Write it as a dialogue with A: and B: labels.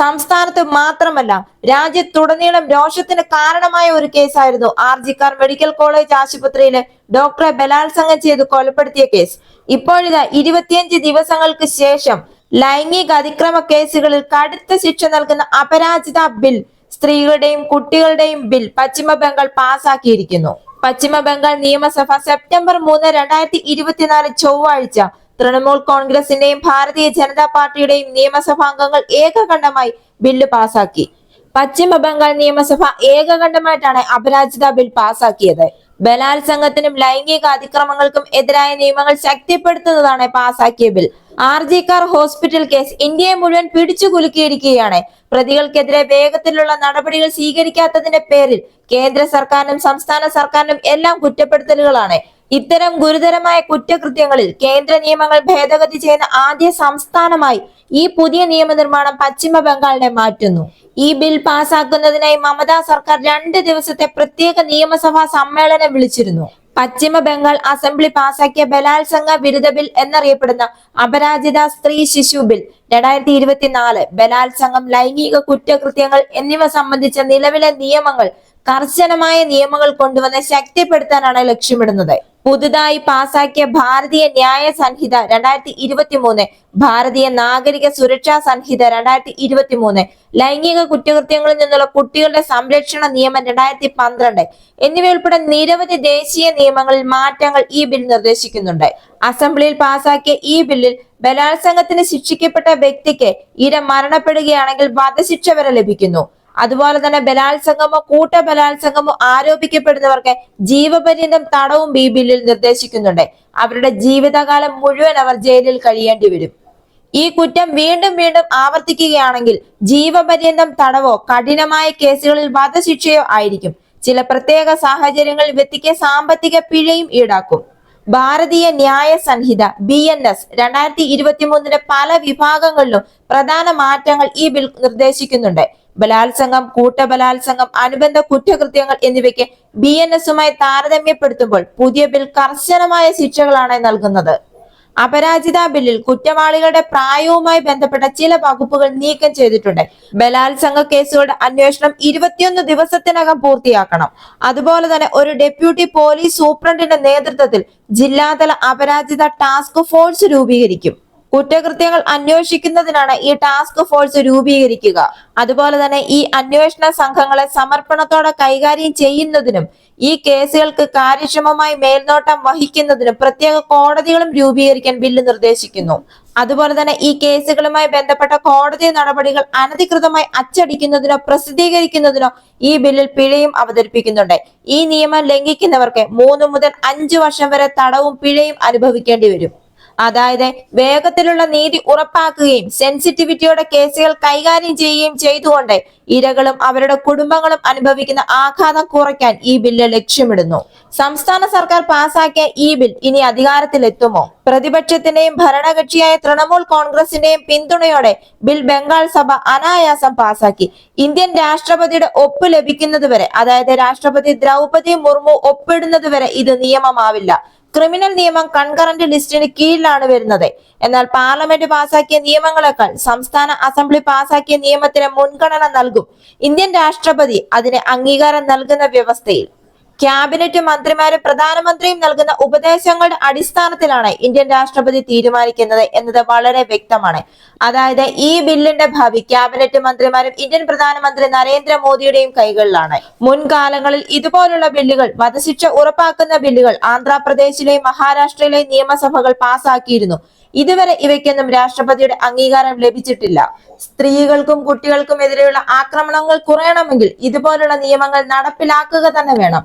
A: സംസ്ഥാനത്ത് മാത്രമല്ല രാജ്യത്തുടനീളം രോഷത്തിന് കാരണമായ ഒരു കേസായിരുന്നു ആർജിക്കാർ മെഡിക്കൽ കോളേജ് ആശുപത്രിയിലെ ഡോക്ടറെ ബലാത്സംഗം ചെയ്ത് കൊലപ്പെടുത്തിയ കേസ്. ഇപ്പോഴിതാ ഇരുപത്തിയഞ്ച് ദിവസങ്ങൾക്ക് ശേഷം ലൈംഗിക അതിക്രമ കേസുകളിൽ കടുത്ത ശിക്ഷ നൽകുന്ന അപരാജിത ബിൽ സ്ത്രീകളുടെയും കുട്ടികളുടെയും ബിൽ പശ്ചിമ ബംഗാൾ പാസാക്കിയിരിക്കുന്നു. പശ്ചിമ ബംഗാൾ നിയമസഭ സെപ്റ്റംബർ മൂന്ന് രണ്ടായിരത്തി ഇരുപത്തിനാല് ചൊവ്വാഴ്ച തൃണമൂൽ കോൺഗ്രസിന്റെയും ഭാരതീയ ജനതാ പാർട്ടിയുടെയും നിയമസഭാംഗങ്ങൾ ഏകകണ്ഠമായി ബില്ല് പാസാക്കി. പശ്ചിമ ബംഗാൾ നിയമസഭ ഏകകണ്ഠമായിട്ടാണ് അപരാജിത ബിൽ പാസാക്കിയത്. ബലാത്സംഗത്തിനും ലൈംഗിക അതിക്രമങ്ങൾക്കും എതിരായ നിയമങ്ങൾ ശക്തിപ്പെടുത്തുന്നതാണ് പാസാക്കിയ bill. R G Kar hospital case ഇന്ത്യയെ മുഴുവൻ പിടിച്ചു കുലുക്കിയിരിക്കുകയാണ്. പ്രതികൾക്കെതിരെ വേഗത്തിലുള്ള നടപടികൾ സ്വീകരിക്കാത്തതിന്റെ പേരിൽ കേന്ദ്ര സർക്കാരിനും സംസ്ഥാന സർക്കാരിനും എല്ലാം കുറ്റപ്പെടുത്തലുകളാണ്. ഇത്തരം ഗുരുതരമായ കുറ്റകൃത്യങ്ങളിൽ കേന്ദ്ര നിയമങ്ങൾ ഭേദഗതി ചെയ്യുന്ന ആദ്യ സംസ്ഥാനമായി ഈ പുതിയ നിയമനിർമ്മാണം പശ്ചിമ ബംഗാളിനെ മാറ്റുന്നു. ഈ ബിൽ പാസാക്കുന്നതിനായി മമതാ സർക്കാർ രണ്ട് ദിവസത്തെ പ്രത്യേക നിയമസഭാ സമ്മേളനം വിളിച്ചിരുന്നു. പശ്ചിമ ബംഗാൾ അസംബ്ലി പാസാക്കിയ ബലാത്സംഗ വിരുദ്ധ ബിൽ എന്നറിയപ്പെടുന്ന അപരാജിത സ്ത്രീ ശിശു ബിൽ രണ്ടായിരത്തി ഇരുപത്തിനാല് ബലാത്സംഗം ലൈംഗിക കുറ്റകൃത്യങ്ങൾ എന്നിവ സംബന്ധിച്ച നിലവിലെ നിയമങ്ങൾ കർശനമായ നിയമങ്ങൾ കൊണ്ടുവന്ന് ശക്തിപ്പെടുത്താനാണ് ലക്ഷ്യമിടുന്നത്. പുതുതായി പാസാക്കിയ ഭാരതീയ ന്യായ സംഹിത രണ്ടായിരത്തി ഇരുപത്തി മൂന്ന് ഭാരതീയ നാഗരിക സുരക്ഷാ സംഹിത രണ്ടായിരത്തി ഇരുപത്തി മൂന്ന് ലൈംഗിക കുറ്റകൃത്യങ്ങളിൽ നിന്നുള്ള കുട്ടികളുടെ സംരക്ഷണ നിയമം രണ്ടായിരത്തി പന്ത്രണ്ട് എന്നിവയുൾപ്പെടെ നിരവധി ദേശീയ നിയമങ്ങളിൽ മാറ്റങ്ങൾ ഈ ബിൽ നിർദ്ദേശിക്കുന്നുണ്ട്. അസംബ്ലിയിൽ പാസാക്കിയ ഈ ബില്ലിൽ ബലാത്സംഗത്തിന് ശിക്ഷിക്കപ്പെട്ട വ്യക്തിക്ക് ഇര മരണപ്പെടുകയാണെങ്കിൽ വധശിക്ഷ വരെ ലഭിക്കുന്നു. അതുപോലെ തന്നെ ബലാത്സംഗമോ കൂട്ട ബലാത്സംഗമോ ആരോപിക്കപ്പെടുന്നവർക്ക് ജീവപര്യന്തം തടവും ബി ബില്ലിൽ നിർദ്ദേശിക്കുന്നുണ്ട്. അവരുടെ ജീവിതകാലം മുഴുവൻ അവർ ജയിലിൽ കഴിയേണ്ടി വരും. ഈ കുറ്റം വീണ്ടും വീണ്ടും ആവർത്തിക്കുകയാണെങ്കിൽ ജീവപര്യന്തം തടവോ കഠിനമായ കേസുകളിൽ വധശിക്ഷയോ ആയിരിക്കും. ചില പ്രത്യേക സാഹചര്യങ്ങളിൽ വ്യക്തിക്ക് സാമ്പത്തിക പിഴയും ഈടാക്കും. ഭാരതീയ ന്യായ സംഹിത ബി എൻ എസ് രണ്ടായിരത്തി ഇരുപത്തി മൂന്നിന്റെ പല വിഭാഗങ്ങളിലും പ്രധാന മാറ്റങ്ങൾ ഈ ബിൽ നിർദ്ദേശിക്കുന്നുണ്ട്. ബലാത്സംഗം കൂട്ടബലാത്സംഗം അനുബന്ധ കുറ്റകൃത്യങ്ങൾ എന്നിവയ്ക്ക് ബി എൻ എസുമായി താരതമ്യപ്പെടുത്തുമ്പോൾ പുതിയ ബിൽ കർശനമായ ശിക്ഷകളാണ് നൽകുന്നത്. അപരാജിത ബില്ലിൽ കുറ്റവാളികളുടെ പ്രായവുമായി ബന്ധപ്പെട്ട ചില വകുപ്പുകൾ നീക്കം ചെയ്തിട്ടുണ്ട്. ബലാത്സംഗ കേസുകളുടെ അന്വേഷണം ഇരുപത്തിയൊന്ന് ദിവസത്തിനകം പൂർത്തിയാക്കണം. അതുപോലെ തന്നെ ഒരു ഡെപ്യൂട്ടി പോലീസ് സൂപ്രണ്ടിന്റെ നേതൃത്വത്തിൽ ജില്ലാതല അപരാജിത ടാസ്ക് ഫോഴ്സ് രൂപീകരിക്കും. കുറ്റകൃത്യങ്ങൾ അന്വേഷിക്കുന്നതിനാണ് ഈ ടാസ്ക് ഫോഴ്സ് രൂപീകരിക്കുക. അതുപോലെ തന്നെ ഈ അന്വേഷണ സംഘങ്ങളെ സമർപ്പണത്തോടെ കൈകാര്യം ചെയ്യുന്നതിനും ഈ കേസുകൾക്ക് കാര്യക്ഷമമായി മേൽനോട്ടം വഹിക്കുന്നതിനും പ്രത്യേക കോടതികളും രൂപീകരിക്കാൻ ബില്ല് നിർദ്ദേശിക്കുന്നു. അതുപോലെ തന്നെ ഈ കേസുകളുമായി ബന്ധപ്പെട്ട കോടതി നടപടികൾ അനധികൃതമായി അച്ചടിക്കുന്നതിനോ പ്രസിദ്ധീകരിക്കുന്നതിനോ ഈ ബില്ലിൽ പിഴയും അവതരിപ്പിക്കുന്നുണ്ട്. ഈ നിയമം ലംഘിക്കുന്നവർക്ക് മൂന്ന് മുതൽ അഞ്ചു വർഷം വരെ തടവും പിഴയും അനുഭവിക്കേണ്ടി വരും. അതായത് വേഗത്തിലുള്ള നീതി ഉറപ്പാക്കുകയും സെൻസിറ്റിവിറ്റിയോടെ കേസുകൾ കൈകാര്യം ചെയ്യുകയും ചെയ്തുകൊണ്ട് ഇരകളും അവരുടെ കുടുംബങ്ങളും അനുഭവിക്കുന്ന ആഘാതം കുറയ്ക്കാൻ ഈ ബില്ല് ലക്ഷ്യമിടുന്നു. സംസ്ഥാന സർക്കാർ പാസാക്കിയ ഈ ബിൽ ഇനി അധികാരത്തിലെത്തുമോ? പ്രതിപക്ഷത്തിന്റെയും ഭരണകക്ഷിയായ തൃണമൂൽ കോൺഗ്രസിന്റെയും പിന്തുണയോടെ ബിൽ ബംഗാൾ സഭ അനായാസം പാസാക്കി. ഇന്ത്യൻ രാഷ്ട്രപതിയുടെ ഒപ്പ് ലഭിക്കുന്നതുവരെ അതായത് രാഷ്ട്രപതി ദ്രൗപദി മുർമു ഒപ്പിടുന്നതുവരെ ഇത് നിയമമാവില്ല. ക്രിമിനൽ നിയമം കൺകറന്റ് ലിസ്റ്റിന് കീഴിലാണ് വരുന്നത്. എന്നാൽ പാർലമെന്റ് പാസാക്കിയ നിയമങ്ങളെക്കാൾ സംസ്ഥാന അസംബ്ലി പാസാക്കിയ നിയമത്തിന് മുൻഗണന നൽകും. ഇന്ത്യൻ രാഷ്ട്രപതി അതിന് അംഗീകാരം നൽകുന്ന വ്യവസ്ഥയിൽ ക്യാബിനറ്റ് മന്ത്രിമാരും പ്രധാനമന്ത്രിയും നൽകുന്ന ഉപദേശങ്ങളുടെ അടിസ്ഥാനത്തിലാണ് ഇന്ത്യൻ രാഷ്ട്രപതി തീരുമാനിക്കുന്നത് എന്നത് വളരെ വ്യക്തമാണ്. അതായത് ഈ ബില്ലിന്റെ ഭാവി ക്യാബിനറ്റ് മന്ത്രിമാരും ഇന്ത്യൻ പ്രധാനമന്ത്രി നരേന്ദ്രമോദിയുടെയും കൈകളിലാണ്. മുൻകാലങ്ങളിൽ ഇതുപോലുള്ള ബില്ലുകൾ വധശിക്ഷ ഉറപ്പാക്കുന്ന ബില്ലുകൾ ആന്ധ്രാപ്രദേശിലെയും മഹാരാഷ്ട്രയിലെയും നിയമസഭകൾ പാസാക്കിയിരുന്നു. ഇതുവരെ ഇവയ്ക്കൊന്നും രാഷ്ട്രപതിയുടെ അംഗീകാരം ലഭിച്ചിട്ടില്ല. സ്ത്രീകൾക്കും കുട്ടികൾക്കും എതിരെയുള്ള ആക്രമണങ്ങൾ കുറയണമെങ്കിൽ ഇതുപോലുള്ള നിയമങ്ങൾ നടപ്പിലാക്കുക തന്നെ വേണം.